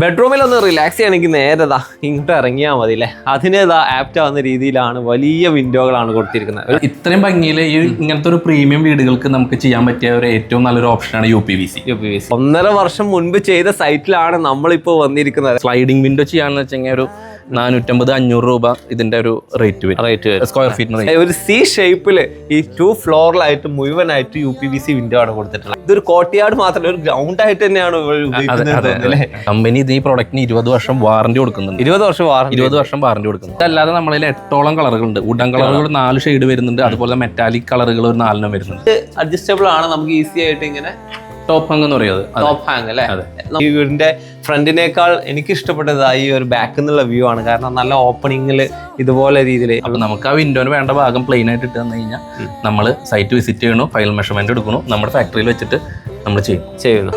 ബെഡ്റൂമിൽ ഒന്ന് റിലാക്സ് ചെയ്യണമെങ്കിൽ നേരതാ ഇങ്ങോട്ട് ഇറങ്ങിയാൽ മതി അല്ലേ അതിനേതാ ആപ്റ്റ് ആവുന്ന രീതിയിലാണ് വലിയ വിൻഡോകളാണ് കൊടുത്തിരിക്കുന്നത്. ഇത്രയും ഭംഗിയിൽ ഈ ഇങ്ങനത്തെ ഒരു പ്രീമിയം വീടുകൾക്ക് നമുക്ക് ചെയ്യാൻ പറ്റിയ ഒരു ഏറ്റവും നല്ലൊരു ഓപ്ഷനാണ് U P V C U P V C ഒന്നര വർഷം മുൻപ് ചെയ്ത സൈറ്റിലാണ് നമ്മളിപ്പോൾ വന്നിരിക്കുന്നത്. സ്ലൈഡിംഗ് വിൻഡോ ചെയ്യാന്ന് വെച്ചാൽ ഒരു നാനൂറ്റമ്പത് അഞ്ഞൂറ് രൂപ ഇതിന്റെ ഒരു റേറ്റ് വരും. റേറ്റ് സ്ക്വയർ ഫീറ്റിന് ഒരു സി ഷേപ്പിൽ ഈ ടു ഫ്ലോറിലായിട്ട് മുഴുവനായിട്ട് U P V C window ആണ് കൊടുത്തിട്ടുള്ളത്. ഇതൊരു കോട്ടയാട് മാത്രമല്ല ഒരു ഗ്രൗണ്ട് ആയിട്ട് തന്നെയാണ്? കമ്പനി ഇത് ഈ പ്രൊഡക്റ്റിന് ഇരുപത് വർഷം വാറന്റി കൊടുക്കുന്നുണ്ട്. ഇരുപത് വർഷം വാറന്റി ഇരുപത് വർഷം വാറന്റി കൊടുക്കുന്നുണ്ട്. അല്ലാതെ നമ്മളിൽ എട്ടോളം കളറുകളുണ്ട് ഉടൻ കളറുകൾ നാല് ഷെയ്ഡ് വരുന്നുണ്ട്. അതുപോലെ മെറ്റാലിക് കളറുകൾ ഒരു നാലെണ്ണം വരുന്നുണ്ട്. അഡ്ജസ്റ്റബിൾ ആണ് നമുക്ക് ഈസി ആയിട്ട് ഇങ്ങനെ ടോപ്പ് ഹാങ് എന്ന് പറയുന്നത് ടോപ്പ് ഹാങ് അല്ലേ. ഈ വീടിന്റെ ഫ്രണ്ടിനേക്കാൾ എനിക്ക് ഇഷ്ടപ്പെട്ടത് ഈ ഒരു ബാക്ക് എന്നുള്ള വ്യൂ ആണ്. കാരണം നല്ല ഓപ്പണിങ്ങിൽ ഇതുപോലെ രീതിയിൽ അപ്പൊ നമുക്ക് ആ വിൻഡോന് വേണ്ട ഭാഗം പ്ലെയിൻ ആയിട്ട് ഇട്ട് തന്നു കഴിഞ്ഞാൽ നമ്മൾ സൈറ്റ് വിസിറ്റ് ചെയ്യണു ഫൈൽ മെഷർമെന്റ് എടുക്കണു നമ്മുടെ ഫാക്ടറിയിൽ വെച്ചിട്ട് നമ്മൾ ചെയ്യും. ചെയ്യുന്നു.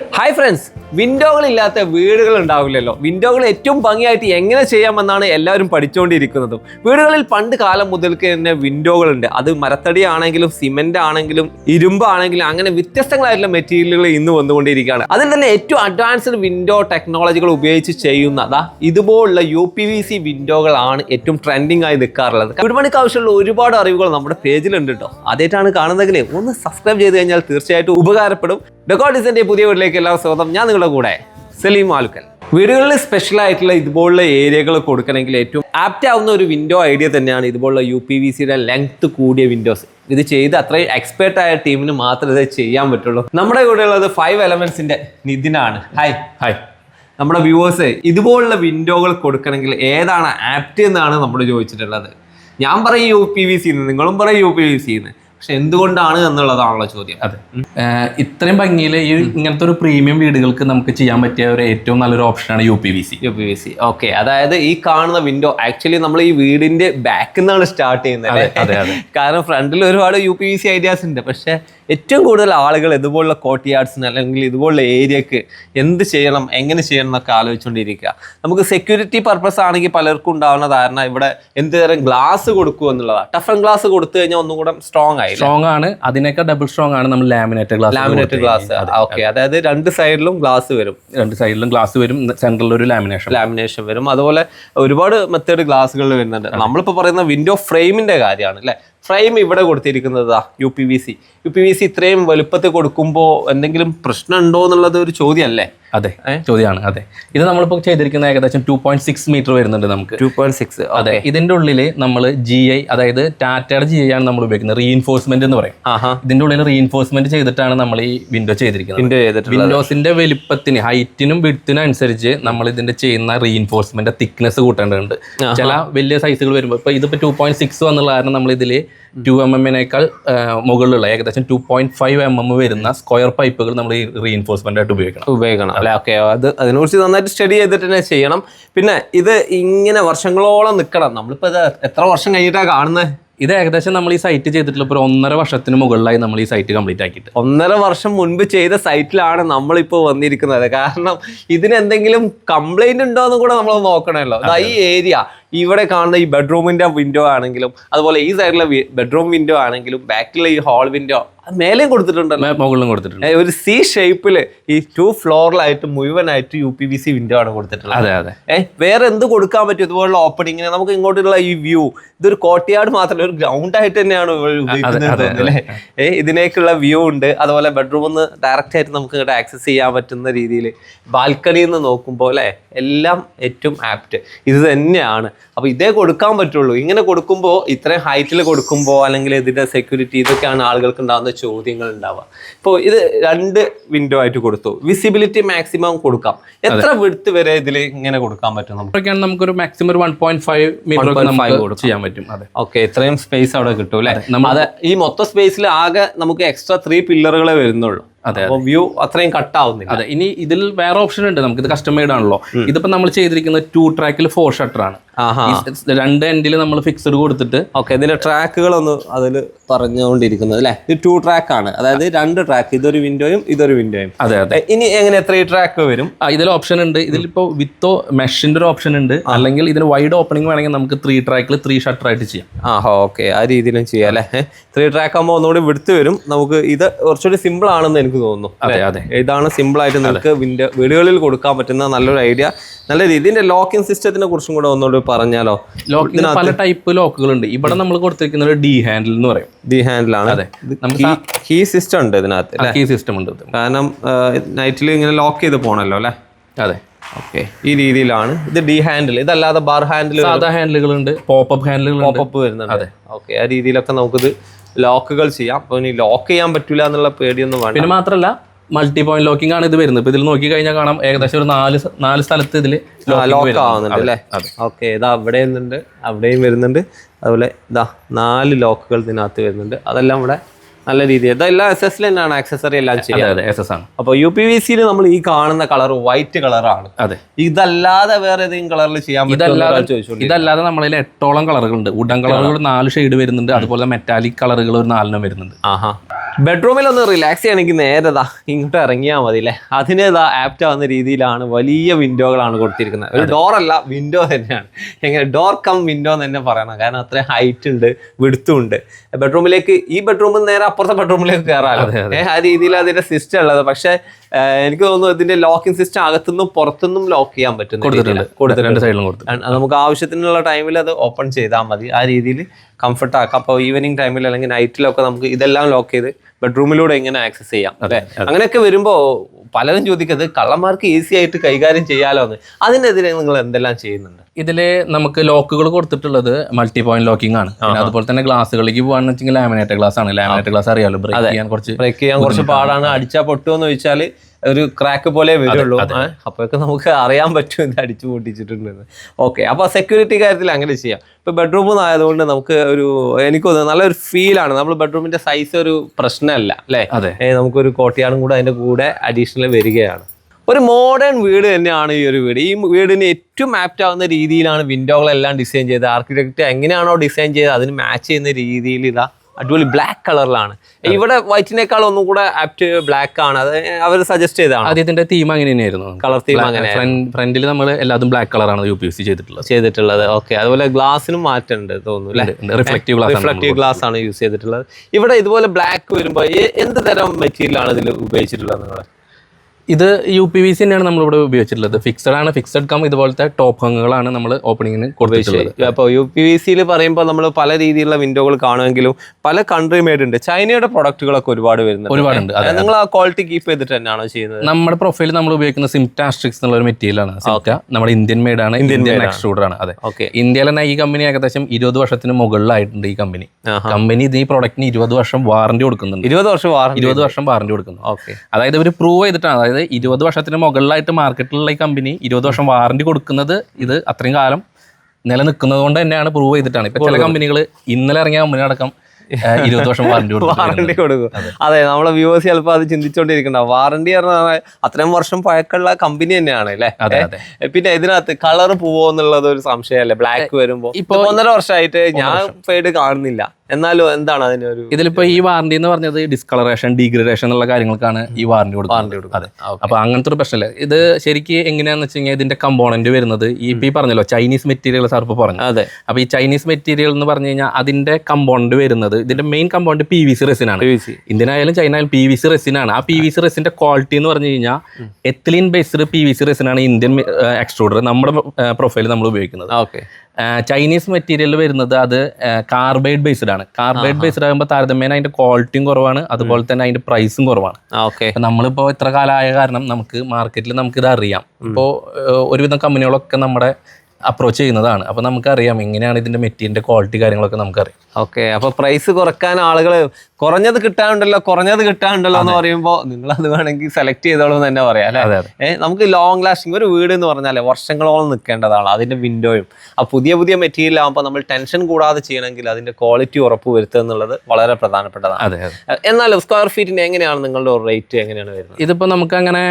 ഹായ് ഫ്രണ്ട്സ് വിൻഡോകൾ ഇല്ലാത്ത വീടുകൾ ഉണ്ടാവില്ലല്ലോ വിൻഡോകൾ ഏറ്റവും ഭംഗിയായിട്ട് എങ്ങനെ ചെയ്യാമെന്നാണ് എല്ലാവരും പഠിച്ചുകൊണ്ടിരിക്കുന്നതും വീടുകളിൽ പണ്ട് കാലം മുതൽക്ക് തന്നെ വിൻഡോകളുണ്ട്. അത് മരത്തടി ആണെങ്കിലും സിമെന്റ് ആണെങ്കിലും ഇരുമ്പ് ആണെങ്കിലും അങ്ങനെ വ്യത്യസ്തങ്ങളായിട്ടുള്ള മെറ്റീരിയലുകൾ ഇന്ന് വന്നുകൊണ്ടിരിക്കുകയാണ്. അതിൽ തന്നെ ഏറ്റവും അഡ്വാൻസ്ഡ് വിൻഡോ ടെക്നോളജികൾ ഉപയോഗിച്ച് ചെയ്യുന്ന അതാ ഇതുപോലുള്ള യു പി വി സി വിൻഡോകളാണ് ഏറ്റവും ട്രെൻഡിങ് ആയി നിൽക്കാറുള്ളത്. വീടുപണിക്ക് ആവശ്യമുള്ള ഒരുപാട് അറിവുകൾ നമ്മുടെ പേജിലുണ്ട് കേട്ടോ ആദ്യമായിട്ടാണ് കാണുന്നതെങ്കിൽ ഒന്ന് സബ്സ്ക്രൈബ് ചെയ്ത് കഴിഞ്ഞാൽ തീർച്ചയായിട്ടും ഉപകാരപ്പെടും. ഡെക്കോ ഡിസൈന്റെ പുതിയ വീട്ടിലേക്ക് എല്ലാവർക്കും സ്വാഗതം. ഞാൻ നിങ്ങളുടെ കൂടെ. സലീം ആലുക്കൽ വീടുകളിൽ സ്പെഷ്യൽ ആയിട്ടുള്ള ഇതുപോലുള്ള ഏരിയകൾ കൊടുക്കണമെങ്കിൽ ഏറ്റവും ആപ്റ്റ് ആവുന്ന ഒരു വിൻഡോ ഐഡിയ തന്നെയാണ് ഇതുപോലുള്ള യു പി വി സിയുടെ ലെങ്ത് കൂടിയ വിൻഡോസ് ഇത് ചെയ്ത് അത്രയും എക്സ്പേർട്ട് ആയ ടീമിന് മാത്രമേ ഇത് ചെയ്യാൻ പറ്റുള്ളൂ. നമ്മുടെ കൂടെ ഉള്ളത് ഫൈവ് എലമെന്റ്സിന്റെ നിതിനാണ്. ഹായ് ഹായ് നമ്മുടെ വ്യൂവേഴ്സ് ഇതുപോലുള്ള വിൻഡോകൾ കൊടുക്കണമെങ്കിൽ ഏതാണ് ആപ്റ്റ് എന്നാണ് നമ്മൾ ചോദിച്ചിട്ടുള്ളത്. ഞാൻ പറയും യു പി വി സിന്ന് നിങ്ങളും പറയും യു പി വി സി പക്ഷെ എന്തുകൊണ്ടാണ് എന്നുള്ളതാണല്ലോ ചോദ്യം. അതെ. ഇത്രയും ഭംഗിയിൽ ഈ ഇങ്ങനത്തെ ഒരു പ്രീമിയം വീടുകൾക്ക് നമുക്ക് ചെയ്യാൻ പറ്റിയ ഒരു ഏറ്റവും നല്ലൊരു ഓപ്ഷനാണ് U P V C U P V C okay അതായത് ഈ കാണുന്ന വിൻഡോ ആക്ച്വലി നമ്മൾ ഈ വീടിന്റെ ബാക്കിൽ നിന്നാണ് സ്റ്റാർട്ട് ചെയ്യുന്നത്. കാരണം ഫ്രണ്ടിൽ ഒരുപാട് U P V C ideas ഉണ്ട്. പക്ഷെ ഏറ്റവും കൂടുതൽ ആളുകൾ ഇതുപോലുള്ള കോട്ടിയാർഡ്സിന് അല്ലെങ്കിൽ ഇതുപോലുള്ള ഏരിയക്ക് എന്ത് ചെയ്യണം എങ്ങനെ ചെയ്യണം എന്നൊക്കെ ആലോചിച്ചുകൊണ്ടിരിക്കുക. നമുക്ക് സെക്യൂരിറ്റി പർപ്പസ് ആണെങ്കിൽ പലർക്കും ഉണ്ടാവുന്ന ധാരണ ഇവിടെ എന്ത് തരം ഗ്ലാസ് കൊടുക്കുക എന്നുള്ളതാണ് ടഫൻ ഗ്ലാസ് കൊടുത്തു കഴിഞ്ഞാൽ ഒന്നും കൂടെ സ്ട്രോങ് ആയി സ്ട്രോങ് ആണ്. അതിനേക്കാൾ ഡബിൾ സ്ട്രോങ് ആണ് നമ്മൾ laminate glass laminate glass okay അതായത് രണ്ട് സൈഡിലും ഗ്ലാസ് വരും. രണ്ട് സൈഡിലും ഗ്ലാസ് വരും. സെൻട്രലിൽ ഒരു ലാമിനേഷൻ ലാമിനേഷൻ വരും. അതുപോലെ ഒരുപാട് മെത്തേഡ് ഗ്ലാസ്സുകൾ വരുന്നുണ്ട്. നമ്മളിപ്പോൾ പറയുന്ന വിൻഡോ ഫ്രെയിമിന്റെ കാര്യമാണ് അല്ലേ? ഫ്രെയിം ഇവിടെ കൊടുത്തിരിക്കുന്നത് U P V C U P V C ഇത്രയും വലുപ്പത്തിൽ കൊടുക്കുമ്പോൾ എന്തെങ്കിലും പ്രശ്നമുണ്ടോ എന്നുള്ളത് ഒരു ചോദ്യമല്ലേ? അതെ ചോദ്യമാണ് അതെ. ഇത് നമ്മളിപ്പോൾ ചെയ്തിരിക്കുന്ന ഏകദേശം ടു പോയിന്റ് സിക്സ് മീറ്റർ വരുന്നുണ്ട് നമുക്ക്. ടു പോയിന്റ് സിക്സ് അതെ ഇതിന്റെ ഉള്ളിൽ നമ്മൾ ജി ഐ അതായത് ടാറ്റയുടെ ജി ഐ ആണ് നമ്മൾ ഉപയോഗിക്കുന്നത് റീഇൻഫോഴ്സ്മെന്റ് എന്ന് പറയും. ഇതിന്റെ ഉള്ളിൽ റീഇൻഫോഴ്സ്മെന്റ് ചെയ്തിട്ടാണ് നമ്മൾ ഈ വിൻഡോ ചെയ്തിരിക്കുന്നത്. വിൻഡോ വിൻഡോസിന്റെ വലിപ്പത്തിന് ഹൈറ്റിനും വിഡ്ത്തിനും അനുസരിച്ച് നമ്മൾ ഇതിന്റെ ചെയ്യുന്ന റീഇൻഫോഴ്സ്മെന്റ് തിക്നെസ് കൂട്ടേണ്ടതുണ്ട്. ചില വലിയ സൈസുകൾ വരുമ്പോൾ ഇപ്പൊ ഇതിപ്പോ ടു പോയിന്റ് സിക്സ് വന്നുള്ള കാരണം നമ്മൾ ഇതിൽ ടു എം എമ്മിനേക്കാൾ മുകളിലുള്ള ഏകദേശം two point five M M വരുന്ന സ്ക്വയർ പൈപ്പുകൾ നമ്മൾ ഈ റീഎൻഫോഴ്സ്മെന്റ് ആയിട്ട് ഉപയോഗിക്കണം. ഉപയോഗിക്കണം. അല്ലെ? ഓക്കെ അത് അതിനെക്കുറിച്ച് നന്നായിട്ട് സ്റ്റഡി ചെയ്തിട്ട് തന്നെ ചെയ്യണം. പിന്നെ ഇത് ഇങ്ങനെ വർഷങ്ങളോളം നിൽക്കണം നമ്മളിപ്പോൾ ഇത് എത്ര വർഷം കഴിഞ്ഞിട്ടാണ് കാണുന്നത് ഇത് ഏകദേശം നമ്മൾ ഈ സൈറ്റ് ചെയ്തിട്ടുള്ള ഒരു ഒന്നര വർഷത്തിന് മുകളിലായി നമ്മൾ ഈ സൈറ്റ് കംപ്ലീറ്റ് ആക്കിയിട്ട്. ഒന്നര വർഷം മുൻപ് ചെയ്ത സൈറ്റിലാണ് നമ്മളിപ്പോൾ വന്നിരിക്കുന്നത്. കാരണം ഇതിന് എന്തെങ്കിലും കംപ്ലൈന്റ് ഉണ്ടോ എന്ന് കൂടെ നമ്മൾ നോക്കണമല്ലോ. ഈ ഏരിയ ഇവിടെ കാണുന്ന ഈ ബെഡ്റൂമിന്റെ വിൻഡോ ആണെങ്കിലും അതുപോലെ ഈ സൈഡിലെ ബെഡ്റൂം വിൻഡോ ആണെങ്കിലും ബാക്കിലെ ഈ ഹാൾ വിൻഡോ മേലെയും കൊടുത്തിട്ടുണ്ടല്ലോ. മുകളിലും കൊടുത്തിട്ടുണ്ട്. ഒരു സി ഷേപ്പിൽ ഈ ടു ഫ്ലോറിലായിട്ട് മുഴുവനായിട്ട് U P V C window ആണ് കൊടുത്തിട്ടുള്ളത്. അതെ അതെ. ഏഹ് വേറെ എന്ത് കൊടുക്കാൻ പറ്റും? ഇതുപോലുള്ള ഓപ്പണിങ്ങിന് നമുക്ക് ഇങ്ങോട്ടുള്ള ഈ വ്യൂ ഇതൊരു കോട്ടയാട് മാത്രമല്ല ഒരു ഗ്രൗണ്ട് ആയിട്ട് തന്നെയാണ് ഉപയോഗിക്കുന്നത് അല്ലേ? ഏഹ് ഇതിനേക്കുള്ള വ്യൂ ഉണ്ട്. അതുപോലെ ബെഡ്റൂമിൽ നിന്ന് ഡയറക്റ്റ് ആയിട്ട് നമുക്ക് ഇങ്ങോട്ട് ആക്സസ് ചെയ്യാൻ പറ്റുന്ന രീതിയിൽ ബാൽക്കണിയിൽ നിന്ന് നോക്കുമ്പോൾ അല്ലേ? എല്ലാം ഏറ്റവും ആപ്റ്റ് ഇത് തന്നെയാണ്. അപ്പോൾ ഇതേ കൊടുക്കാൻ പറ്റുള്ളൂ. ഇങ്ങനെ കൊടുക്കുമ്പോൾ ഇത്രയും ഹൈറ്റിൽ കൊടുക്കുമ്പോൾ അല്ലെങ്കിൽ ഇതിന്റെ സെക്യൂരിറ്റി ഇതൊക്കെയാണ് ആളുകൾക്ക് ഉണ്ടാകുന്ന ചോദ്യങ്ങൾ ഉണ്ടാവുക. ഇപ്പോൾ ഇത് രണ്ട് വിൻഡോ ആയിട്ട് കൊടുത്തു. വിസിബിലിറ്റി മാക്സിമം കൊടുക്കാം. എത്ര വിടുത്ത് വരെ ഇതിൽ ഇങ്ങനെ കൊടുക്കാൻ പറ്റും നമുക്ക്? അപ്പോഴൊക്കെയാണ് നമുക്കൊരു മാക്സിമം ഒരു വൺ പോയിന്റ് ഫൈവ് മീറ്റർ ഒക്കെ 1.5 നമുക്ക് കൊടുക്കാം. ചെയ്യാൻ പറ്റും. അതെ. ഓക്കെ ഇത്രയും സ്പേസ് അവിടെ കിട്ടും അല്ലേ? അത് ഈ മൊത്തം സ്പേസിൽ ആകെ നമുക്ക് എക്സ്ട്രാ ത്രീ പില്ലറുകളെ വരുന്നുള്ളൂ. അതെ, വ്യൂ അത്രയും കട്ട് ആവുന്നില്ല. അതെ ഇനി ഇതിൽ വേറെ ഓപ്ഷൻ ഉണ്ട്. നമുക്ക് ഇത് കസ്റ്റമൈഡ് ആണല്ലോ. ഇതിപ്പോ നമ്മൾ ചെയ്തിരിക്കുന്നത് ടു ട്രാക്കിൽ ഫോർ ഷട്ടർ ആണ്. രണ്ട് എൻഡിൽ നമ്മൾ ഫിക്സഡ് കൊടുത്തിട്ട് ഓക്കെ ഇതിന്റെ ട്രാക്കുകളൊന്ന് അതിൽ പറഞ്ഞുകൊണ്ടിരിക്കുന്നത് അല്ലെ? ഇത് ടു ട്രാക്ക് ആണ്. അതായത് രണ്ട് ട്രാക്ക് ഇതൊരു വിൻഡോയും ഇതൊരു വിൻഡോയും അതെ അതെ. ഇനി എങ്ങനെ എത്ര ട്രാക്ക് വരും? ഇതിൽ ഓപ്ഷൻ ഉണ്ട്. ഇതിലിപ്പോ വിത്തോ മെഷിന്റെ ഒരു ഓപ്ഷൻ ഉണ്ട്. അല്ലെങ്കിൽ ഇതിന് വൈഡ് ഓപ്പണിംഗ് വേണമെങ്കിൽ നമുക്ക് ത്രീ ട്രാക്കിൽ ത്രീ ഷട്ടർ ആയിട്ട് ചെയ്യാം. ആ ഓക്കെ ആ രീതിയിലും ചെയ്യാം അല്ലെ? ത്രീ ട്രാക്ക് ആകുമ്പോൾ ഒന്നുകൂടി വിടുത്ത് വരും. നമുക്ക് ഇത് കുറച്ചുകൂടി സിമ്പിൾ ആണെന്ന് എനിക്ക് തോന്നുന്നു അതെ അതെ. ഇതാണ് സിമ്പിൾ ആയിട്ട് നിങ്ങൾക്ക് വിൻഡോ വീടുകളിൽ കൊടുക്കാൻ പറ്റുന്ന നല്ലൊരു ഐഡിയ നല്ല രീതി ഇതിന്റെ ലോക്കിംഗ് സിസ്റ്റത്തിനെ കുറിച്ചും കൂടെ ഒന്നുകൂടി പറഞ്ഞാലോ? ലോക്കിന് പല ടൈപ്പ് ലോക്കുകൾ ഉണ്ട് ഇവിടെ നമ്മൾ കൊടുത്തിരിക്കുന്നത് ഡി ഹാൻഡിൽ എന്ന് പറയും. ദി ഹാൻഡിലാണ് അതെ. നമുക്ക് കീ സിസ്റ്റം ഉണ്ട് ഇതിനകത്ത് കീ സിസ്റ്റം ഉണ്ട് കാരണം നൈറ്റിൽ ഇങ്ങനെ ലോക്ക് ചെയ്ത് പോകണല്ലോ അല്ലേ? അതെ. ഓക്കെ ഈ രീതിയിലാണ്. ഇത് ഡി ഹാൻഡിൽ ഇതല്ലാതെ ബാർ ഹാൻഡിൽ സാധാ ഹാൻഡിലുകൾ ഉണ്ട് പോപ്പ് ഹാൻഡിലുകൾ ഉണ്ട് പോപ്പപ്പ് വരുന്നുണ്ട് ഓക്കെ ആ രീതിയിലൊക്കെ നമുക്കിത് ലോക്കുകൾ ചെയ്യാം. അപ്പോൾ ഇനി ലോക്ക് ചെയ്യാൻ പറ്റില്ല എന്നുള്ള പേടിയൊന്നും വേണം പിന്നെ മാത്രമല്ല മൾട്ടി പോയിന്റ് ലോക്കിംഗ് ആണ് ഇത് വരുന്നത്. ഇപ്പൊ ഇതിൽ നോക്കി കഴിഞ്ഞാൽ കാണാം ഏകദേശം ഒരു നാല് നാല് സ്ഥലത്ത് ഇതിൽ ലോക്ക് ആവുന്നുണ്ട് അല്ലേ? ഓക്കെ ഇതാ അവിടെ നിന്നുണ്ട് അവിടെയും വരുന്നുണ്ട്. അതുപോലെ ഇതാ നാല് ലോക്കുകൾ ഇതിനകത്ത് വരുന്നുണ്ട്. അതെല്ലാം ഇവിടെ നല്ല രീതിയിൽ. ഇതെല്ലാം എസ് എസ് തന്നെയാണ്. ആക്സസറി എല്ലാം ചെയ്യുന്നത് എസ് എസ് ആണ്. അപ്പോൾ യു പി വി സിയിൽ നമ്മൾ ഈ കാണുന്ന കളർ വൈറ്റ് കളറാണ് അതെ. ഇതല്ലാതെ വേറെ ഏതെങ്കിലും കളറിൽ ചെയ്യാൻ ഇതല്ലാതെ പറ്റുമോ ഇതല്ലാതെ നമ്മളതിൽ എട്ടോളം കളറുകളുണ്ട് ഉടൻ കളറുകൾ നാല് ഷെയ്ഡ് വരുന്നുണ്ട്. അതുപോലെ മെറ്റാലിക് കളറുകൾ ഒരു നാലെണ്ണം വരുന്നുണ്ട്. ആഹാ. ബെഡ്റൂമിൽ ഒന്ന് റിലാക്സ് ചെയ്യണമെങ്കിൽ നേരതാ ഇങ്ങോട്ട് ഇറങ്ങിയാൽ മതി അല്ലേ അതിനേതാ ആപ്റ്റ് ആവുന്ന രീതിയിലാണ് വലിയ വിൻഡോകളാണ് കൊടുത്തിരിക്കുന്നത്. ഒരു ഡോർ അല്ല വിൻഡോ തന്നെയാണ്. എങ്ങനെ ഡോർ കം വിൻഡോ എന്ന് തന്നെ പറയണം. കാരണം അത്രയും ഹൈറ്റ് ഉണ്ട് വിടുത്തും ഉണ്ട്. ബെഡ്റൂമിലേക്ക് ഈ ബെഡ്റൂമിൽ നേരെ അപ്പുറത്തെ ബെഡ്റൂമിലേക്ക് കയറാലോ. ഏഹ് ആ രീതിയിൽ അതിന്റെ സിസ്റ്റം ഉള്ളത്. പക്ഷെ എനിക്ക് തോന്നുന്നു ഇതിന്റെ ലോക്കിംഗ് സിസ്റ്റം അകത്തുനിന്നും പുറത്തുനിന്നും ലോക്ക് ചെയ്യാൻ പറ്റും കൊടുത്തിട്ടുണ്ട്. നമുക്ക് ആവശ്യത്തിനുള്ള ടൈമിൽ അത് ഓപ്പൺ ചെയ്താൽ മതി. ആ രീതിയിൽ കംഫർട്ട് ആക്കാം. അപ്പോൾ ഈവനിങ് ടൈമിൽ അല്ലെങ്കിൽ നൈറ്റിലൊക്കെ നമുക്ക് ഇതെല്ലാം ലോക്ക് ചെയ്ത് ബെഡ്റൂമിലൂടെ ഇങ്ങനെ ആക്സസ് ചെയ്യാം. അല്ലേ? അങ്ങനെയൊക്കെ വരുമ്പോൾ പലരും ചോദിക്കുന്നത് കള്ളന്മാർക്ക് ഈസി ആയിട്ട് കൈകാര്യം ചെയ്യാലോ എന്ന് അതിനെതിരെ നിങ്ങൾ എന്തെല്ലാം ചെയ്യുന്നുണ്ട്? ഇതിൽ നമുക്ക് ലോക്കുകൾ കൊടുത്തിട്ടുള്ളത് മൾട്ടി പോയിന്റ് ലോക്കിംഗ് ആണ് അതുപോലെ തന്നെ ഗ്ലാസുകളിലേക്ക് പോകാന്ന് വെച്ചാൽ ലാമിനേറ്റഡ് ഗ്ലാസ് ആണ്. ലാമിനേറ്റ് ഗ്ലാസ് അറിയാലോ? ബ്രേക്ക് ചെയ്യാൻ കുറച്ച് ബ്രേക്ക് ചെയ്യാൻ കുറച്ച് പാടാണ്. അടിച്ചാൽ പൊട്ടുമെന്ന് ചോദിച്ചാൽ ഒരു ക്രാക്ക് പോലെ വരുള്ളൂ. അപ്പോഴൊക്കെ നമുക്ക് അറിയാൻ പറ്റും ഇത് അടിച്ചു പൊട്ടിച്ചിട്ടുണ്ടെന്ന്. ഓക്കെ അപ്പോൾ സെക്യൂരിറ്റി കാര്യത്തിൽ അങ്ങനെ ചെയ്യാം. ഇപ്പോൾ ബെഡ്റൂം ആയതുകൊണ്ട് നമുക്ക് ഒരു എനിക്ക് നല്ലൊരു ഫീലാണ് നമ്മൾ ബെഡ്റൂമിന്റെ സൈസ് ഒരു പ്രശ്നമല്ല അല്ലേ? നമുക്കൊരു കോട്ടയാടും കൂടെ അതിന്റെ കൂടെ അഡീഷണൽ വരികയാണ്. ഒരു മോഡേൺ വീട് തന്നെയാണ് ഈ ഒരു വീട്. ഈ വീടിന് ഏറ്റവും ആപ്റ്റ് ആവുന്ന രീതിയിലാണ് വിൻഡോകളെല്ലാം ഡിസൈൻ ചെയ്തത്. ആർക്കിടെക്ട് എങ്ങനെയാണോ ഡിസൈൻ ചെയ്തത് അതിന് മാച്ച് ചെയ്യുന്ന രീതിയിൽ ഇതാ അടിപൊളി ബ്ലാക്ക് കളറിലാണ് ഇവിടെ വൈറ്റിനേക്കാൾ ഒന്നും കൂടെ ആപ്റ്റ് ബ്ലാക്ക് ആണ്. അത് അവർ സജസ്റ്റ് ചെയ്തതാണ്. ആദ്യത്തിന്റെ തീം അങ്ങനെ തന്നെയായിരുന്നു. കളർ തീം അങ്ങനെ. ഫ്രണ്ടിൽ നമ്മൾ എല്ലാതും ബ്ലാക്ക് കളറാണ് യു പി സി ചെയ്തിട്ടുള്ളത്. ചെയ്തിട്ടുള്ളത്. ഓക്കെ അതുപോലെ ഗ്ലാസിനും മാറ്റുന്നുണ്ട് തോന്നുന്നു റിഫ്ലക്റ്റീവ് ഗ്ലാസ് റിഫ്ലക്റ്റീവ് ഗ്ലാസ് ആണ് യൂസ് ചെയ്തിട്ടുള്ളത്. ഇവിടെ ഇതുപോലെ ബ്ലാക്ക് വരുമ്പോൾ എന്ത് തരം മെറ്റീരിയലാണ് ഇതിൽ ഉപയോഗിച്ചിട്ടുള്ളത് ഇത് യു പി വി സി തന്നെയാണ് നമ്മളിവിടെ ഉപയോഗിച്ചിട്ടുള്ളത്. ഫിക്സഡ് ആണ് ഫിക്സഡ് കം ഇതുപോലത്തെ ടോപ്പ് ഹങ്ങുകളാണ് നമ്മൾ ഓപ്പണിങ്ങിന് കൊടുത്തിട്ടുള്ളത്. അപ്പോൾ യു പി വി സിയിൽ പറയുമ്പോൾ നമ്മൾ പല രീതിയിലുള്ള വിൻഡോകൾ കാണുമെങ്കിലും പല കൺട്രി മെയ്ഡ് ഉണ്ട്. ചൈനയുടെ പ്രൊഡക്റ്റുകളൊക്കെ ഒരുപാട് വരുന്നത് ഒരുപാടുണ്ട്. അതെ നിങ്ങൾ ആ ക്വാളിറ്റി കീപ്പ് ചെയ്തിട്ട് തന്നെയാണോ ചെയ്യുന്നത്? നമ്മുടെ പ്രൊഫൈൽ നമ്മൾ ഉപയോഗിക്കുന്ന സിംറ്റാസ്ട്രിക്സ് എന്നുള്ള ഒരു മെറ്റീരിയൽ ആണ്. സിംറ്റ നമ്മുടെ ഇന്ത്യൻ മെയ്ഡ് ആണ്. ഇന്ത്യൻ എക്സ്ട്രൂഡർ ആണ്. അതെ. ഓക്കെ ഇന്ത്യയിൽ തന്നെ ഈ കമ്പനി ഏകദേശം ഇരുപത് വർഷത്തിന് മുകളിലായിട്ടുണ്ട് ഈ കമ്പനി കമ്പനി ഇത് ഈ പ്രൊഡക്റ്റിന് ഇരുപത് വർഷം വാറണ്ടി കൊടുക്കുന്നുണ്ട്. ഇരുപത് വർഷം ഇരുപത് വർഷം വാറണ്ടി കൊടുക്കുന്നു. ഓക്കെ അതായത് ഇവർ പ്രൂവ് ചെയ്തിട്ടാണ്. അതായത് ഇരുപത് വർഷത്തിന് മുകളിലായിട്ട് മാർക്കറ്റിലുള്ള ഈ കമ്പനി ഇരുപത് വർഷം വാറണ്ടി കൊടുക്കുന്നത് ഇത് അത്രയും കാലം നിലനിൽക്കുന്നത് കൊണ്ട് തന്നെയാണ് പ്രൂവ് ചെയ്തിട്ടാണ്. ഇപ്പൊ ചില കമ്പനികൾ ഇന്നലെ ഇറങ്ങിയ കമ്പനി അടക്കം ഇരുപത് വർഷം വാറണ്ടി കൊടുക്കും. വാറണ്ടി കൊടുക്കും. അതെ. നമ്മളെ വ്യൂവേഴ്സ് ചിലപ്പോൾ അത് ചിന്തിച്ചോണ്ടിരിക്കണ്ട വാറണ്ടി പറഞ്ഞാൽ അത്രയും വർഷം പഴക്കമുള്ള കമ്പനി തന്നെയാണ് അല്ലേ? അതെ അതെ. പിന്നെ ഇതിനകത്ത് കളർ പോവോ എന്നുള്ളത് ഒരു സംശയമല്ലേ? ബ്ലാക്ക് വരുമ്പോ ഇപ്പൊ ഒന്നര വർഷമായിട്ട് ഞാൻ ഫെയ്ഡ് കാണുന്നില്ല. എന്നാലും എന്താണ് അതിനൊരു ഇതിലിപ്പോ ഈ വാറണ്ടി എന്ന് പറഞ്ഞത് ഡിസ്കളറേഷൻ ഡീഗ്രഡേഷൻ എന്നുള്ള കാര്യങ്ങൾക്കാണ് ഈ വാറണ്ടി കൊടുക്കുന്നത്. അതെ. അപ്പൊ അങ്ങനത്തെ ഒരു പ്രശ്നമില്ല. ഇത് ശരിക്കും എങ്ങനെയാന്ന് വെച്ച് കഴിഞ്ഞാൽ ഇതിന്റെ കമ്പോണന്റ് വരുന്നത് ഈ ഇപ്പൊ ഈ പറഞ്ഞല്ലോ ചൈനീസ് മെറ്റീരിയൽ സാർ ഇപ്പൊ പറഞ്ഞു. അതെ. അപ്പൊ ഈ ചൈനീസ് മെറ്റീരിയൽ എന്ന് പറഞ്ഞു കഴിഞ്ഞാൽ അതിന്റെ കമ്പോണന്റ് വരുന്നത് ഇതിന്റെ main component P V C. Indian ആയാലും ചൈന ആയാലും പി വി സി റെസിൻ ആണ്. ആ പി വി സി റെസിന്റെ ക്വാളിറ്റി എന്ന് പറഞ്ഞു കഴിഞ്ഞാൽ ethylene based P V C resin ആണ് ഇന്ത്യൻ എക്സ്ട്രൂഡർ നമ്മുടെ പ്രൊഫൈൽ നമ്മൾ ഉപയോഗിക്കുന്നത്. ഓക്കെ. ചൈനീസ് മെറ്റീരിയൽ വരുന്നത് അത് കാർബൈഡ് ബേസ്ഡ് ആണ്. കാർബൈഡ് ബേസ്ഡ് ആകുമ്പോൾ താരതമ്യേന അതിന്റെ ക്വാളിറ്റിയും കുറവാണ്. അതുപോലെ തന്നെ അതിന്റെ പ്രൈസും കുറവാണ്. നമ്മളിപ്പോ ഇത്ര കാലമായ കാരണം നമുക്ക് മാർക്കറ്റിൽ നമുക്കിത് അറിയാം. ഇപ്പോൾ ഒരുവിധം കമ്പനികളൊക്കെ നമ്മുടെ അപ്രോച്ച് ചെയ്യുന്നതാണ്. അപ്പൊ നമുക്കറിയാം എങ്ങനെയാണ് ഇതിന്റെ മെറ്റീരിയലിന്റെ ക്വാളിറ്റി കാര്യങ്ങളൊക്കെ നമുക്കറിയാം. ഓക്കെ അപ്പൊ പ്രൈസ് കുറയ്ക്കാൻ ആളുകൾ കുറഞ്ഞത് കിട്ടാനുണ്ടല്ലോ കുറഞ്ഞത് കിട്ടാനുണ്ടല്ലോ എന്ന് പറയുമ്പോൾ നിങ്ങൾ അത് വേണമെങ്കിൽ സെലക്ട് ചെയ്തോളൂ എന്ന് തന്നെ പറയാം അല്ലെ? നമുക്ക് ലോങ് ലാസ്റ്റിംഗ് ഒരു വീട് എന്ന് പറഞ്ഞാൽ വർഷങ്ങളോളം നിൽക്കേണ്ടതാണ് അതിന്റെ വിൻഡോയും ആ പുതിയ പുതിയ മെറ്റീരിയൽ ആകുമ്പോൾ നമ്മൾ ടെൻഷൻ കൂടാതെ ചെയ്യണമെങ്കിൽ അതിന്റെ ക്വാളിറ്റി ഉറപ്പ് വരുത്തുക എന്നുള്ളത് വളരെ പ്രധാനപ്പെട്ടതാണ്. അതെ അതെ. ഏഹ് എന്നാൽ സ്ക്വയർ ഫീറ്റിന് എങ്ങനെയാണ് നിങ്ങളുടെ റേറ്റ് എങ്ങനെയാണ് വരുന്നത്? ഇതിപ്പോൾ നമുക്ക് അങ്ങനെ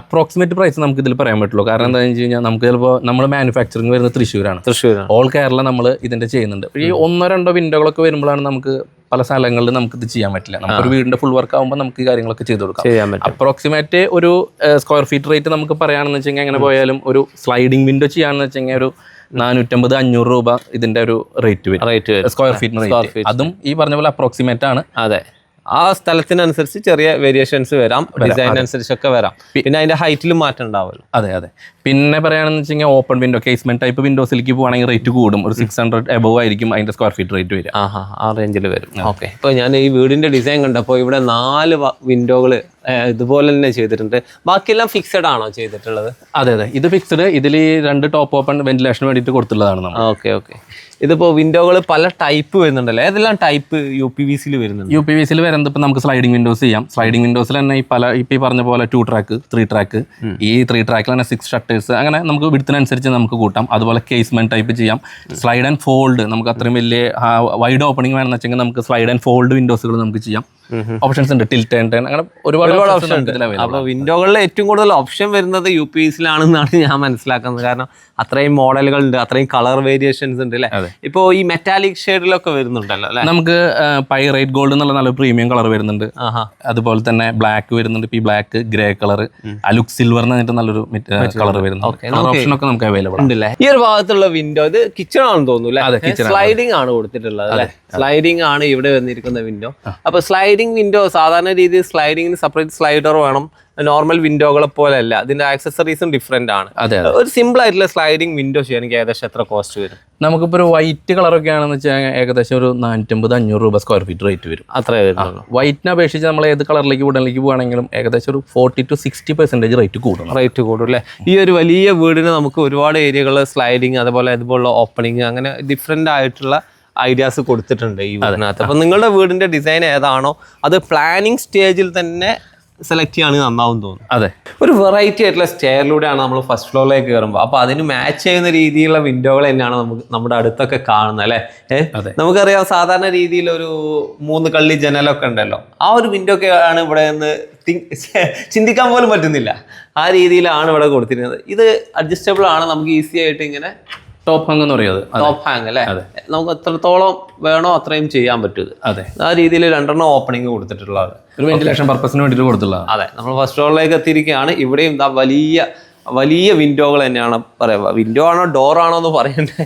അപ്രോക്സിമേറ്റ് പ്രൈസ് നമുക്ക് ഇതിൽ പറയാൻ പറ്റുള്ളൂ. കാരണം എന്താണെന്ന് വെച്ച് കഴിഞ്ഞാൽ നമുക്ക് ചിലപ്പോൾ നമ്മൾ മാനുഫാക്ചറിങ് വരുന്നത് തൃശ്ശൂരാണ്. തൃശ്ശൂർ ഓൾ കേരള നമ്മൾ ഇതിന്റെ ചെയ്യുന്നുണ്ട്. ഈ ഒന്നോ രണ്ടോ വിൻഡോകളൊക്കെ വരുമ്പോഴാണ് നമുക്ക് പല സ്ഥലങ്ങളിൽ നമുക്ക് ഇത് ചെയ്യാൻ പറ്റില്ല. നമുക്കൊരു വീടിന്റെ ഫുൾ വർക്ക് ആകുമ്പോൾ നമുക്ക് ഈ കാര്യങ്ങളൊക്കെ ചെയ്ത് കൊടുക്കാം. അപ്രോക്സിമേറ്റ് ഒരു സ്ക്വയർ ഫീറ്റ് റേറ്റ് നമുക്ക് പറയുകയാണെന്ന് വെച്ചെങ്കിൽ അങ്ങനെ പോയാലും ഒരു സ്ലൈഡിംഗ് വിൻഡോ ചെയ്യാന്ന് വെച്ചെങ്കിൽ ഒരു നാനൂറ്റമ്പത് അഞ്ഞൂറ് രൂപ ഇതിന്റെ ഒരു റേറ്റ് വരും. റേറ്റ് സ്ക്വയർ ഫീറ്റ് റേറ്റ് അതും ഈ പറഞ്ഞ പോലെ അപ്രോക്സിമേറ്റ് ആണ്. അതെ. ആ സ്ഥലത്തിനനുസരിച്ച് ചെറിയ വേരിയേഷൻസ് വരാം. ഡിസൈൻ അനുസരിച്ചൊക്കെ വരാം. പിന്നെ അതിന്റെ ഹൈറ്റിലും മാറ്റം ഉണ്ടാവുമല്ലോ. അതെ അതെ. പിന്നെ പറയുകയാണെന്ന് വെച്ച് കഴിഞ്ഞാൽ ഓപ്പൺ വിൻഡോ കേസ്മെന്റ് ടൈപ്പ് വിൻഡോസിലേക്ക് പോകുകയാണെങ്കിൽ റേറ്റ് കൂടും. ഒരു സിക്സ് ഹൺഡ്രഡ് എബവ് ആയിരിക്കും അതിന്റെ സ്ക്വയർ ഫീറ്റ് റേറ്റ് വരും ആ ആ റേഞ്ചിൽ വരും. ഓക്കെ ഇപ്പോൾ ഞാൻ ഈ വീടിന്റെ ഡിസൈൻ കണ്ടപ്പോൾ ഇവിടെ നാല് വിൻഡോകൾ ഇതുപോലെ തന്നെ ചെയ്തിട്ടുണ്ട്. ബാക്കിയെല്ലാം ഫിക്സഡ് ആണോ ചെയ്തിട്ടുള്ളത്? അതെ അതെ. ഇത് ഫിക്സഡ് ഇതിൽ രണ്ട് ടോപ്പ് ഓപ്പൺ വെന്റിലേഷന് വേണ്ടിയിട്ട് കൊടുത്തുള്ളതാണ് നമ്മൾ. ഓക്കെ ഓക്കെ ഇതിപ്പോൾ വിൻഡോകൾ പല ടൈപ്പ് വരുന്നുണ്ടല്ലോ? ഏതെല്ലാം ടൈപ്പ് യു പി വി സിയിൽ വരുന്നുണ്ട്? യു പി വി സിയിൽ വരുന്നത് ഇപ്പം നമുക്ക് സ്ലൈഡിംഗ് വിൻഡോസ് ചെയ്യാം. സ്ലൈഡിംഗ് വിൻഡോസിൽ തന്നെ ഈ പല ഇപ്പോൾ ഈ പറഞ്ഞ പോലെ ടു ട്രാക്ക് ത്രീ ട്രാക്ക് ഈ ത്രീ ട്രാക്കിൽ തന്നെ സിക്സ് ഷട്ടേഴ്സ് അങ്ങനെ നമുക്ക് വിടുത്തിനനുസരിച്ച് നമുക്ക് കൂട്ടാം. അതുപോലെ കേസ്മെന്റ് ടൈപ്പ് ചെയ്യാം. സ്ലൈഡ് ആൻഡ് ഫോൾഡ് നമുക്ക് അത്രയും വലിയ വൈഡ് ഓപ്പണിംഗ് വേണമെന്ന് വെച്ചെങ്കിൽ നമുക്ക് സ്ലൈഡ് ആൻഡ് ഫോൾഡ് വിൻഡോസുകൾ നമുക്ക് ചെയ്യാം. ഓപ്ഷൻസ് ഉണ്ട്. ടിൽറ്റ് ആൻഡ് അങ്ങനെ ഒരുപാട് ഓപ്ഷൻ ഉണ്ട്. അപ്പോൾ വിൻഡോകളിൽ ഏറ്റവും കൂടുതൽ ഓപ്ഷൻ വരുന്നത് യു പി സിയിലാണെന്നാണ് ഞാൻ മനസ്സിലാക്കുന്നത്. കാരണം അത്രയും മോഡലുകൾ ഉണ്ട് അത്രയും കളർ വേരിയേഷൻസ് ഉണ്ട് അല്ലേ. ഇപ്പോൾ ഈ മെറ്റാലിക് ഷെയ്ഡിലൊക്കെ വരുന്നുണ്ടല്ലോ അല്ലേ? നമുക്ക് പൈറേറ്റ് ഗോൾഡ് എന്നുള്ള നല്ല പ്രീമിയം കളർ വരുന്നുണ്ട്. അതുപോലെ തന്നെ ബ്ലാക്ക് വരുന്നുണ്ട്. ഇപ്പൊ ഈ black grey colour Aluk silver എന്ന് പറഞ്ഞിട്ട് നല്ലൊരു കളർ ഓപ്ഷൻ നമുക്ക് അവൈലബിൾ ഉണ്ടല്ലേ? ഈ ഒരു ഭാഗത്തുള്ള വിൻഡോ ഇത് കിച്ചൺ ആണെന്ന് തോന്നുന്നു അല്ലേ. സ്ലൈഡിംഗ് ആണ്. കൊടുത്തിട്ടുള്ളത് അല്ലേ? സ്ലൈഡിംഗ് ആണ് ഇവിടെ വന്നിരിക്കുന്ന വിൻഡോ അപ്പൊ സ്ലൈഡിംഗ് വിൻഡോ സാധാരണ രീതിയിൽ സ്ലൈഡിങ്ങിന് സെപ്പറേറ്റ് സ്ലൈഡർ വേണം. നോർമൽ വിൻഡോകളെ പോലെ അല്ല അതിന്റെ ആക്സസറീസും ഡിഫറെന്റ് ആണ്. ഒരു സിമ്പിൾ ആയിട്ടുള്ള സ്ലൈഡിംഗ് വിൻഡോ എനിക്ക് ഏകദേശം എത്ര കോസ്റ്റ് വരും? നമുക്കിപ്പോൾ ഒരു വൈറ്റ് കളറൊക്കെ ആണെന്ന് വെച്ചാൽ ഏകദേശം ഒരു നാനൂറ്റമ്പത് അഞ്ഞൂറ് രൂപ സ്ക്വയർ ഫീറ്റ് റേറ്റ് വരും. അത്രേ വരുന്നുള്ളൂ. വൈറ്റിനെ അപേക്ഷിച്ച് നമ്മൾ ഏത് കളറിലേക്ക് വുഡനിലേക്ക് പോകുകയാണെങ്കിലും ഏകദേശം ഒരു forty to sixty percentage rate കൂടും. റേറ്റ് കൂടും അല്ലേ? ഈ ഒരു വലിയ വീടിന് നമുക്ക് ഒരുപാട് ഏരിയകൾ സ്ലൈഡിങ് അതുപോലെ ഇതുപോലുള്ള ഓപ്പണിങ് അങ്ങനെ ഡിഫറെന്റ് ആയിട്ടുള്ള ഐഡിയാസ് കൊടുത്തിട്ടുണ്ട് ഈ വീടിനകത്ത്. അപ്പം നിങ്ങളുടെ വീടിന്റെ ഡിസൈൻ ഏതാണോ അത് പ്ലാനിങ് സ്റ്റേജിൽ തന്നെ സെലക്ട് ചെയ്യുകയാണെങ്കിൽ നന്നാവും തോന്നുന്നു. അതെ. ഒരു വെറൈറ്റി ആയിട്ടുള്ള സ്റ്റെയറിലൂടെയാണ് നമ്മൾ ഫസ്റ്റ് ഫ്ലോറിലേക്ക് കയറുമ്പോൾ അപ്പോൾ അതിന് മാച്ച് ചെയ്യുന്ന രീതിയിലുള്ള വിൻഡോകൾ തന്നെയാണ് നമുക്ക് നമ്മുടെ അടുത്തൊക്കെ കാണുന്നത് അല്ലേ? അതെ. നമുക്കറിയാം സാധാരണ രീതിയിൽ ഒരു മൂന്ന് കള്ളി ജനലൊക്കെ ഉണ്ടല്ലോ. ആ ഒരു വിൻഡോ ഒക്കെ ആണ് ഇവിടെ നിന്ന് ചിന്തിക്കാൻ പോലും പറ്റുന്നില്ല. ആ രീതിയിലാണ് ഇവിടെ കൊടുത്തിരുന്നത്. ഇത് അഡ്ജസ്റ്റബിൾ ആണ് നമുക്ക് ഈസി ആയിട്ട് ഇങ്ങനെ ടോപ്പ് ഹാങ് എന്ന് പറയുന്നത് ടോപ്പ് ഹാങ് അല്ലേ? നമുക്ക് എത്രത്തോളം വേണോ അത്രയും ചെയ്യാൻ പറ്റും അതെ. ആ രീതിയിൽ രണ്ടെണ്ണം ഓപ്പണിംഗ് കൊടുത്തിട്ടുള്ളത് ഒരു വെന്റിലേഷൻ പർപ്പസിന് വേണ്ടിയിട്ട് കൊടുത്തുള്ളതാണ് അതെ. നമ്മൾ ഫസ്റ്റ് ഫ്ലോറിലേക്ക് എത്തിയിരിക്കുകയാണ്. ഇവിടെയും ഇതാ വലിയ വലിയ വിൻഡോകൾ തന്നെയാണ് പറയുക. വിൻഡോ ആണോ ഡോർ ആണോ എന്ന് പറയണ്ടേ?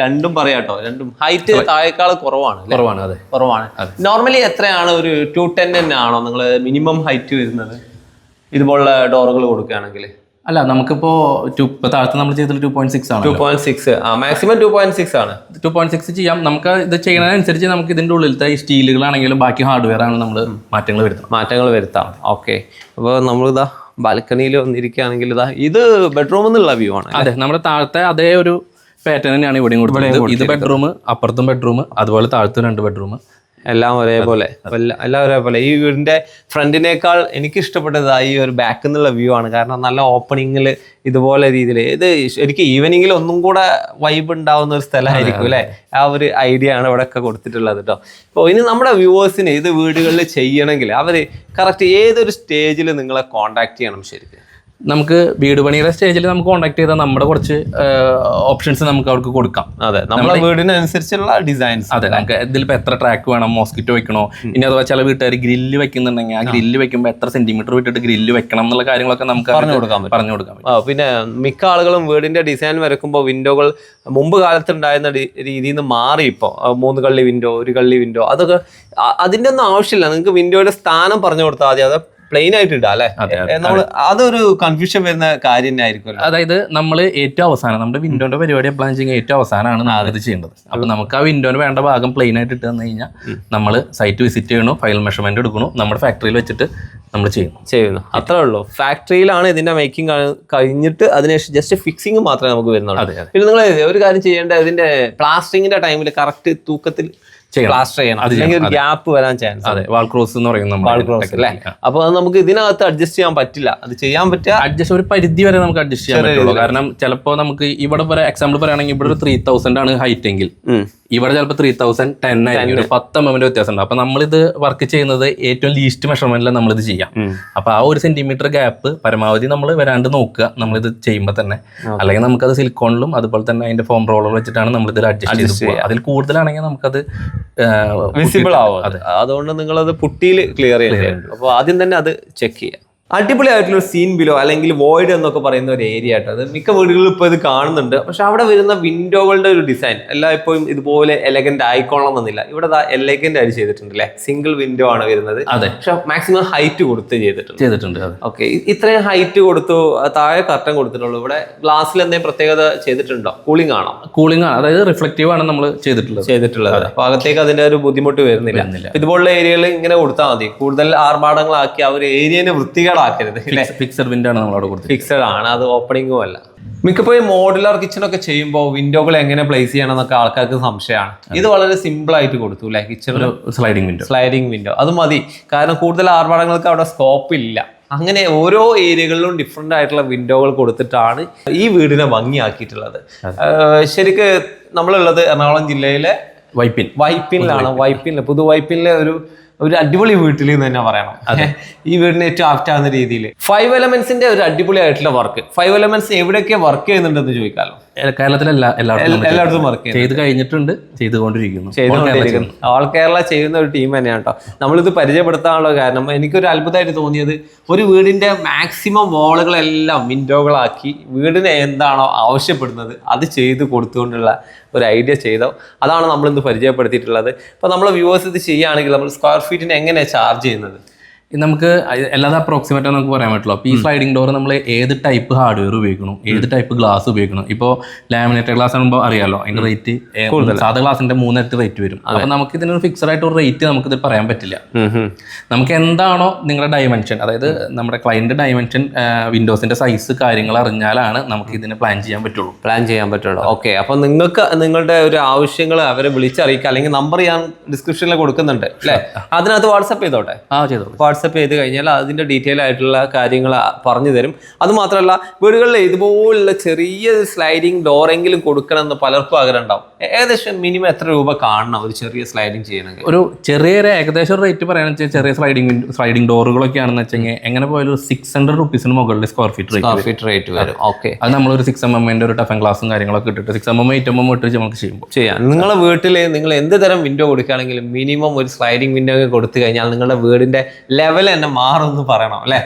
രണ്ടും പറയാട്ടോ രണ്ടും ഹൈറ്റ് താഴേക്കാൾ കുറവാണ്? കുറവാണ് അതെ. കുറവാണ്. നോർമലി എത്രയാണ് ഒരു ടു ടെൻ തന്നെ ആണോ നിങ്ങൾ മിനിമം ഹൈറ്റ് വരുന്നത്? ഇതുപോലുള്ള ഡോറുകൾ കൊടുക്കുകയാണെങ്കിൽ. അല്ല നമുക്കിപ്പോ ടു ഇപ്പൊ താഴത്ത് നമ്മൾ ചെയ്തത് ടു പോയിന്റ് സിക്സ് ആണ് ടു പോയിന്റ് സിക്സ് ആ മാക്സിമം ടു പോയിന്റ് സിക്സ് ആണ്. ടു പോയിന്റ് സിക്സ് ചെയ്യാം. നമുക്ക് ഇത് ചെയ്യുന്നതിനനുസരിച്ച് നമുക്ക് ഇതിന്റെ ഉള്ളിലത്തെ ഈ സ്റ്റീലുകളാണെങ്കിലും ബാക്കി ഹാർഡ്വെയർ ആണ് നമ്മൾ മാറ്റങ്ങൾ വരുത്തുന്നത്. മാറ്റങ്ങൾ വരുത്താം. ഓക്കെ. അപ്പോൾ നമ്മളിതാ ബാൽക്കണിയിൽ വന്നിരിക്കുകയാണെങ്കിൽ ഇതാ ഇത് ബെഡ്റൂം എന്നുള്ള വ്യൂ ആണ് അതെ നമ്മുടെ താഴത്തെ അതേ ഒരു പാറ്റേൺ തന്നെയാണ് ഇവിടെയും കൊടുക്കുന്നത് ഇത് ബെഡ്റൂം അപ്പുറത്തും ബെഡ്റൂം അതുപോലെ താഴത്തും രണ്ട് ബെഡ്റൂം എല്ലാം ഒരേപോലെ. എല്ലാം ഒരേപോലെ. ഈ വീടിന്റെ ഫ്രണ്ടിനേക്കാൾ എനിക്ക് ഇഷ്ടപ്പെട്ടത് ആ ഈ ഒരു ബാക്കിൽ നിന്നുള്ള വ്യൂ ആണ്. കാരണം നല്ല ഓപ്പണിങ്ങിൽ ഇതുപോലെ രീതിയിൽ ഇത് എനിക്ക് ഈവനിങ്ങിൽ ഒന്നും കൂടെ വൈബ് ഉണ്ടാവുന്ന ഒരു സ്ഥലമായിരിക്കും അല്ലേ? ആ ഒരു ഐഡിയ ആണ് ഇവിടെ ഒക്കെ കൊടുത്തിട്ടുള്ളത് കേട്ടോ അപ്പോൾ ഇനി നമ്മുടെ വ്യൂവേഴ്സിന് ഇത് വീടുകളിൽ ചെയ്യണമെങ്കിൽ അവർ കറക്റ്റ് ഏതൊരു സ്റ്റേജിൽ നിങ്ങളെ കോണ്ടാക്ട് ചെയ്യണം ശരിക്കും? നമുക്ക് വീട് പണിയുടെ സ്റ്റേജിൽ നമുക്ക് കോൺടാക്ട് ചെയ്താൽ നമ്മുടെ കുറച്ച് ഓപ്ഷൻസ് നമുക്ക് അവർക്ക് കൊടുക്കാം. അതെ നമ്മുടെ വീടിനനുസരിച്ചുള്ള ഡിസൈൻസ് അതെ നമുക്ക് ഇതിലിപ്പോൾ എത്ര ട്രാക്ക് വേണം മോസ്കിറ്റോ വെക്കണോ ഇനി അഥവാ ചില വീട്ടുകാർ ഗ്രില്ല് വെക്കുന്നുണ്ടെങ്കിൽ ആ ഗ്രില്ല് വെക്കുമ്പോൾ എത്ര സെന്റിമീറ്റർ വിട്ടിട്ട് ഗ്രില്ല് വെക്കണം എന്നുള്ള കാര്യങ്ങളൊക്കെ നമുക്ക് പറഞ്ഞു കൊടുക്കാം പറഞ്ഞു കൊടുക്കാം പിന്നെ മിക്ക ആളുകളും വീടിന്റെ ഡിസൈൻ വരക്കുമ്പോൾ വിൻഡോകൾ മുമ്പ് കാലത്ത് ഉണ്ടായിരുന്ന രീതിയിൽ നിന്ന് മാറി ഇപ്പോൾ മൂന്ന് കള്ളി വിൻഡോ ഒരു കള്ളി വിൻഡോ അതൊക്കെ അതിന്റെ ഒന്നും ആവശ്യമില്ല. നിങ്ങൾക്ക് വിൻഡോയുടെ സ്ഥാനം പറഞ്ഞു കൊടുത്താൽ മതി. അത് പ്ലെയിൻ ആയിട്ട് ഇടാം അല്ലേ നമ്മൾ അതൊരു കൺഫ്യൂഷൻ വരുന്ന കാര്യം തന്നെ ആയിരിക്കുമല്ലോ അതായത് നമ്മൾ ഏറ്റവും അവസാനം നമ്മുടെ വിൻഡോന്റെ പരിപാടി പ്ലാൻ ചെയ്യുന്ന ഏറ്റവും അവസാനമാണ് നമ്മൾ ചെയ്യേണ്ടത്. അപ്പൊ നമുക്ക് ആ വിൻഡോന് വേണ്ട ഭാഗം പ്ലെയിൻ ആയിട്ട് ഇട്ട് തന്നു കഴിഞ്ഞാൽ നമ്മൾ സൈറ്റ് വിസിറ്റ് ചെയ്യണു ഫയൽ മെഷർമെന്റ് എടുക്കണു നമ്മുടെ ഫാക്ടറിയിൽ വെച്ചിട്ട് നമ്മൾ ചെയ്യുന്നു. ചെയ്യുന്നു. അത്രേ ഉള്ളൂ. ഫാക്ടറിയിലാണ് ഇതിന്റെ മേക്കിംഗ് കഴിഞ്ഞിട്ട് അതിനുശേഷം ജസ്റ്റ് ഫിക്സിംഗ് മാത്രമേ നമുക്ക് വരുന്നുള്ളൂ. പിന്നെ നിങ്ങൾ ഒരു കാര്യം ചെയ്യേണ്ട ഇതിന്റെ പ്ലാസ്റ്റിങ്ങിന്റെ ടൈമിൽ കറക്റ്റ് തൂക്കത്തിൽ പ്ലാസ്റ്റർ ചെയ്യണം. അല്ലെങ്കിൽ ഒരു ഗ്യാപ്പ് വരാൻ ചാൻസ് അതെ. വാൾ ക്രോസ് എന്ന് വാൾ ക്രോസ് അല്ലേ? അപ്പൊ അത് നമുക്ക് ഇതിനകത്ത് അഡ്ജസ്റ്റ് ചെയ്യാൻ പറ്റില്ല. അത് ചെയ്യാൻ പറ്റുക അഡ്ജസ്റ്റ് ഒരു പരിധി വരെ നമുക്ക് അഡ്ജസ്റ്റ് ചെയ്യാൻ പറ്റുള്ളൂ. കാരണം ചിലപ്പോ നമുക്ക് ഇവിടെ പറയാം എക്സാമ്പിൾ പറയുകയാണെങ്കിൽ ഇവിടെ ഒരു ത്രീ തൗസൻഡ് ആണ് ഹൈറ്റ് എങ്കിൽ. ഇവിടെ ചിലപ്പോൾ ത്രീ തൗസൻഡ് ടെൻ ആയിരിക്കും. ഒരു പത്ത് എമ്മിന്റെ വ്യത്യാസം ഉണ്ട് അപ്പൊ നമ്മളിത് വർക്ക് ചെയ്യുന്നത് ഏറ്റവും ലീസ്റ്റ് മെഷർമെന്റിൽ നമ്മളിത് ചെയ്യാം. അപ്പൊ ആ ഒരു സെന്റിമീറ്റർ ഗ്യാപ്പ് പരമാവധി നമ്മൾ വരാണ്ട് നോക്കുക. നമ്മളിത് ചെയ്യുമ്പോൾ തന്നെ. അല്ലെങ്കിൽ നമുക്കത് സിലിക്കോണിലും അതുപോലെ തന്നെ അതിന്റെ ഫോം റോളർ വെച്ചിട്ടാണ് നമ്മൾ ഇതിൽ അഡ്ജസ്റ്റ് ചെയ്യുക അതിൽ കൂടുതലാണെങ്കിൽ നമുക്കത് വിസിബിൾ ആവും അതുകൊണ്ട് നിങ്ങൾ അത് പുട്ടിയിൽ ക്ലിയർ ചെയ്യുന്നുണ്ട് അപ്പോൾ ആദ്യം തന്നെ അത് ചെക്ക് ചെയ്യുക. അടിപൊളിയായിട്ടുള്ള സീൻ ബിലോ അല്ലെങ്കിൽ വോയിഡ് എന്നൊക്കെ പറയുന്ന ഒരു ഏരിയ ആയിട്ട് അത് മിക്ക വീടുകളിലും ഇപ്പോൾ ഇത് കാണുന്നുണ്ട്. പക്ഷെ അവിടെ വരുന്ന വിൻഡോകളുടെ ഒരു ഡിസൈൻ എല്ലാം ഇപ്പോഴും ഇതുപോലെ എലഗന്റ് ആയിക്കോളണം എന്നില്ല ഇവിടെ എലഗന്റ് ആയിട്ട് ചെയ്തിട്ടുണ്ട് അല്ലേ സിംഗിൾ വിൻഡോ ആണ് വരുന്നത്. അതെ. പക്ഷെ മാക്സിമം ഹൈറ്റ് കൊടുത്ത് ചെയ്തിട്ടുണ്ട്. ചെയ്തിട്ടുണ്ട് ഓക്കെ ഇത്രയും ഹൈറ്റ് കൊടുത്തു താഴെ കർട്ടൻ കൊടുത്തിട്ടുള്ളൂ. ഇവിടെ ഗ്ലാസ്സിൽ എന്തെങ്കിലും പ്രത്യേകത ചെയ്തിട്ടുണ്ടോ? കൂളിംഗ് ആണോ? കൂളിംഗ് ആണ്. അതായത് റിഫ്ലക്റ്റീവ് ആണ് നമ്മൾ ചെയ്തിട്ടുള്ളത്. ചെയ്തിട്ടുള്ളത്. അപ്പൊ അകത്തേക്ക് അതിന്റെ ഒരു ബുദ്ധിമുട്ട് വരുന്നില്ല. ഇതുപോലുള്ള ഏരിയകൾ ഇങ്ങനെ കൊടുത്താൽ മതി. കൂടുതൽ ആർഭാടങ്ങളാക്കി ആ ഒരു ഏരിയനെ വൃത്തികേടാക്കരുത് ഫിക്സഡ് വിൻഡോ ആണ് നമ്മളവിടെ കൊടുത്തത് ഫിക്സഡ് ആണ് അത് ഓപ്പണിംഗും അല്ല മിക്കപ്പോഴും മോഡുലാർ കിച്ചൺ ഒക്കെ ചെയ്യുമ്പോൾ വിൻഡോകൾ എങ്ങനെ പ്ലേസ് ചെയ്യണം എന്നൊക്കെ ആൾക്കാർക്ക് സംശയമാണ്. ഇത് വളരെ സിമ്പിൾ ആയിട്ട് കൊടുത്തു അല്ലെ? Kitchen sliding window sliding window അത് മതി. കാരണം കൂടുതൽ ആർഭാടങ്ങൾക്ക് അവിടെ സ്കോപ്പ് ഇല്ല. അങ്ങനെ ഓരോ ഏരിയകളിലും ഡിഫറെന്റ് ആയിട്ടുള്ള വിൻഡോകൾ കൊടുത്തിട്ടാണ് ഈ വീടിനെ ഭംഗിയാക്കിയിട്ടുള്ളത്. ശരിക്ക് നമ്മളുള്ളത് എറണാകുളം ജില്ലയിലെ വൈപ്പിൻ വൈപ്പിനിലാണ് വൈപ്പിനിൽ പുതു വൈപ്പിനിലെ ഒരു ഒരു അടിപൊളി വീട്ടിൽ എന്ന് തന്നെ പറയണം. ഈ വീടിന് ഏറ്റവും ആപ്റ്റ് ആവുന്ന രീതിയിൽ ഫൈവ് എലമെന്റ്സിന്റെ ഒരു അടിപൊളി ആയിട്ടുള്ള വർക്ക് ഫൈവ് എലമെന്റ്സ് എവിടെയൊക്കെ വർക്ക് ചെയ്യുന്നുണ്ടെന്ന് ചോദിക്കാലോ? കേരളത്തിലെല്ലാ എല്ലായിടത്തും വർക്ക് ചെയ്ത് കഴിഞ്ഞിട്ടുണ്ട് ചെയ്തുകൊണ്ടിരിക്കുന്നു. ചെയ്തുകൊണ്ടിരിക്കുന്നു. ഓൾ കേരള ചെയ്യുന്ന ഒരു ടീം തന്നെയാണ് കേട്ടോ നമ്മളിത് പരിചയപ്പെടുത്താനുള്ള കാരണം എനിക്കൊരു അത്ഭുതമായിട്ട് തോന്നിയത് ഒരു വീടിന്റെ മാക്സിമം വാളുകളെല്ലാം വിൻഡോകളാക്കി വീടിന് എന്താണോ ആവശ്യപ്പെടുന്നത് അത് ചെയ്ത് കൊടുത്തുകൊണ്ടുള്ള ഒരു ഐഡിയ ചെയ്തോ. അതാണ് നമ്മളിന്ന് പരിചയപ്പെടുത്തിയിട്ടുള്ളത്. അപ്പോൾ നമ്മൾ വ്യൂവേഴ്സ് ഇത് ചെയ്യുകയാണെങ്കിൽ നമ്മൾ സ്ക്വയർ ഫീറ്റിന് എങ്ങനെയാണ് ചാർജ് ചെയ്യുന്നത്? നമുക്ക് അല്ലാതെ അപ്രോക്സിമേറ്റ് നമുക്ക് പറയാൻ പറ്റുള്ളൂ അപ്പോൾ ഈ സ്ലൈഡിംഗ് ഡോർ നമ്മൾ ഏത് ടൈപ്പ് ഹാർഡ്വെയർ ഉപയോഗിക്കണം ഏത് ടൈപ്പ് ഗ്ലാസ് ഉപയോഗിക്കണം ഇപ്പോൾ ലാമിനേറ്റഡ് ഗ്ലാസ് ആകുമ്പോൾ അറിയാലോ അതിന്റെ റേറ്റ് സാധാ ഗ്ലാസിന്റെ മൂന്നിരട്ടി റേറ്റ് വരും. അപ്പോൾ നമുക്ക് ഇതിനൊരു ഫിക്സഡ് ആയിട്ട് ഒരു റേറ്റ് നമുക്കിത് പറയാൻ പറ്റില്ല. നമുക്ക് എന്താണോ നിങ്ങളുടെ ഡയമെൻഷൻ അതായത് നമ്മുടെ ക്ലയന്റ് ഡയമെൻഷൻ വിൻഡോസിന്റെ സൈസ് കാര്യങ്ങൾ അറിഞ്ഞാലാണ് നമുക്ക് ഇതിന് പ്ലാൻ ചെയ്യാൻ പറ്റുള്ളൂ. പ്ലാൻ ചെയ്യാൻ പറ്റുള്ളൂ. ഓക്കെ അപ്പോൾ നിങ്ങൾക്ക് നിങ്ങളുടെ ഒരു ആവശ്യങ്ങൾ അവരെ വിളിച്ചറിയിക്കുക അല്ലെങ്കിൽ നമ്പർ ഞാൻ ഡിസ്ക്രിപ്ഷനിൽ കൊടുക്കുന്നുണ്ട് അല്ലേ? അതിനകത്ത് വാട്സപ്പ് ചെയ്തോട്ടെ? ആ ചെയ്തോളൂ വാട്സപ്പ് ചെയ്ത് കഴിഞ്ഞാൽ അതിന്റെ ഡീറ്റെയിൽ ആയിട്ടുള്ള കാര്യങ്ങൾ പറഞ്ഞു തരും. അതുമാത്രമല്ല വീടുകളിൽ ഇതുപോലുള്ള ചെറിയ സ്ലൈഡിങ് ഡോറെങ്കിലും കൊടുക്കണം എന്ന് പലർക്കും ആഗ്രഹം ഉണ്ടാവും. ഏകദേശം മിനിമം എത്ര രൂപ കാണണം ഒരു ചെറിയ സ്ലൈഡിങ് ചെയ്യണമെങ്കിൽ? ഒരു ചെറിയൊരു ഏകദേശം റേറ്റ് പറയാന്ന് വെച്ചാൽ ചെറിയ സ്ലൈഡിങ് സ്ലൈഡിങ് ഡോറുകളൊക്കെ ആണെന്ന് വെച്ചെങ്കിൽ എങ്ങനെ പോയാലും ഒരു സിക്സ് ഹൺഡ്രഡ് റുപ്പീസിന് മുകളിൽ square feet rate square feet rate വരും. ഓക്കെ അത് നമ്മൾ ഒരു സിക്സ് എം എമ്മിന്റെ ഒരു ടഫൻ ഗ്ലാസും കാര്യങ്ങളൊക്കെ ഇട്ടിട്ട് six M M eight M M ഇട്ട് നമുക്ക് ചെയ്യുമ്പോൾ. ചെയ്യാം. നിങ്ങളുടെ വീട്ടിൽ നിങ്ങൾ എന്ത് തരം വിൻഡോ കൊടുക്കുകയാണെങ്കിലും മിനിമം ഒരു സ്ലൈഡിങ് വിൻഡോ ഒക്കെ കൊടുത്തു കഴിഞ്ഞാൽ നിങ്ങളുടെ വീടിന്റെ ലെവൽ തന്നെ മാറും എന്ന് പറയണം അല്ലേ?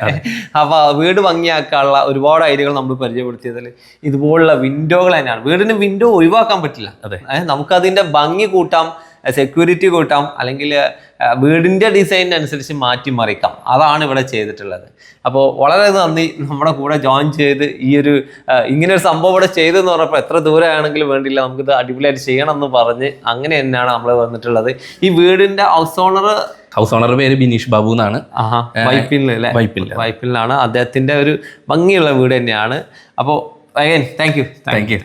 അപ്പൊ വീട് ഭംഗിയാക്കാനുള്ള ഒരുപാട് ഐഡിയകൾ നമ്മൾ പരിചയപ്പെടുത്തിയതിൽ ഇതുപോലുള്ള വിൻഡോകൾ തന്നെയാണ്. വീടിന് വിൻഡോ ഒഴിവാക്കാൻ പറ്റില്ല. അതെ. നമുക്കതിന്റെ നമുക്ക് അതിന്റെ ഭംഗി കൂട്ടാം സെക്യൂരിറ്റി കൂട്ടാം അല്ലെങ്കിൽ വീടിന്റെ ഡിസൈനിന് അനുസരിച്ച് മാറ്റി മറിക്കാം. അതാണ് ഇവിടെ ചെയ്തിട്ടുള്ളത്. അപ്പോൾ വളരെ നന്ദി. നമ്മുടെ കൂടെ ജോയിൻ ചെയ്ത് ഈ ഒരു ഇങ്ങനൊരു ഇങ്ങനെ ഒരു സംഭവം ഇവിടെ ചെയ്തെന്ന് പറഞ്ഞപ്പോൾ എത്ര ദൂരമാണെങ്കിലും വേണ്ടില്ല നമുക്കിത് അടിപൊളിയായിട്ട് ചെയ്യണം എന്ന് പറഞ്ഞ് അങ്ങനെ തന്നെയാണ് നമ്മൾ വന്നിട്ടുള്ളത്. ഈ വീടിന്റെ ഹൗസ് ഓണർ ഹൗസ് ഓണർ പേര് ബിനീഷ് ബാബു എന്നാണ്. വൈപ്പിനിലാണ് അദ്ദേഹത്തിന്റെ ഒരു ഭംഗിയുള്ള വീട് തന്നെയാണ്. അപ്പോൾ again thank you thank you